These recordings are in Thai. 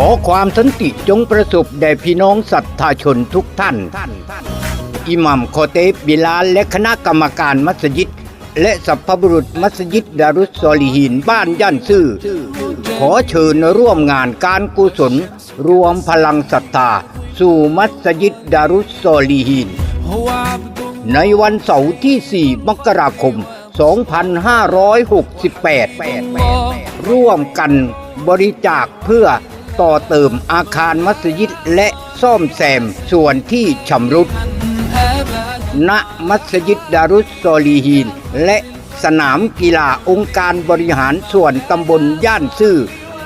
ขอความสันติจงประสบแด่พี่น้องศรัทธาชนทุกท่าน อิหมัมคอเตบิลาและคณะกรรมการมัสยิด และสัพพบรุษมัสยิดดารุสซอลีหินบ้านย่านซื่อ ขอเชิญร่วมงานการกุศล รวมพลังศรัทธา สู่มัสยิดดารุสซอลีหิน ในวันเสาร์ที่ 4 มกราคม 2568 ร่วมกันบริจาคเพื่อ ต่อเติมอาคารมัสยิดและซ่อมแซมส่วนที่ชำรุด ณ มัสยิดดารุสซอลีฮีน และสนามกีฬาองค์การบริหารส่วนตำบลย่านซื่อ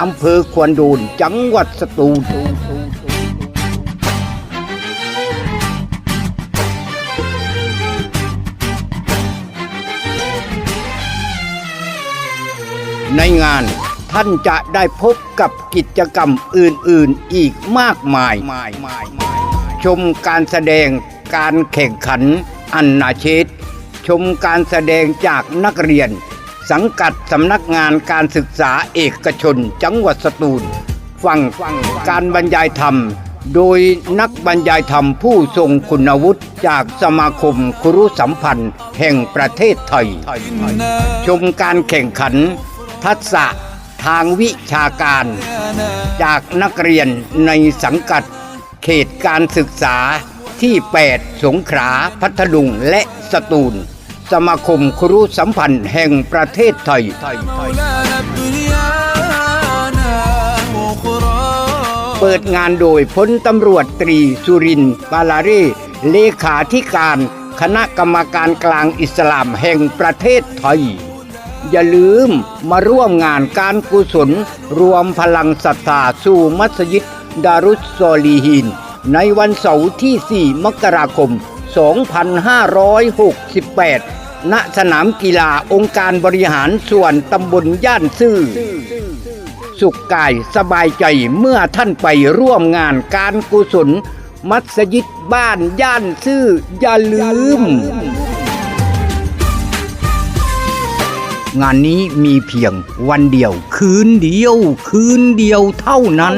อำเภอควนดูนจังหวัดสตูลในงาน ท่านจะได้พบกับกิจกรรมอื่นๆอีกมากมาย ชมการแสดงการแข่งขันอันนาเชตชมการแสดงจากนักเรียน สังกัดสำนักงานการศึกษาเอกชนจังหวัดสตูล ฟังการบรรยายธรรม โดยนักบรรยายธรรมผู้ทรงคุณวุฒิจากสมาคมครุสัมพันธ์แห่งประเทศไทย ชมการแข่งขัน ทักษะ ทางวิชาการ จากนักเรียนในสังกัด เขตการศึกษาที่ 8 สงขลาพัทลุงและสตูล สมาคมครูสัมพันธ์แห่งประเทศไทยเปิดงานโดยพลตำรวจตรีสุรินปาลารีเลขาธิการ คณะกรรมการกลางอิสลามแห่งประเทศไทย อย่าลืมมาร่วมงานการกุศล รวมพลังศรัทธาสู่มัสยิดดารุสซอลีฮีนในวันเสาร์ที่ 4 มกราคม 2568 ณ สนามกีฬาองค์การบริหารส่วนตำบลย่านซื่อ สุขกายสบายใจเมื่อท่านไปร่วมงานการกุศล มัสยิดบ้านย่านซื่ออย่าลืม งานนี้มีเพียงวันเดียว คืนเดียว คืนเดียวเท่านั้น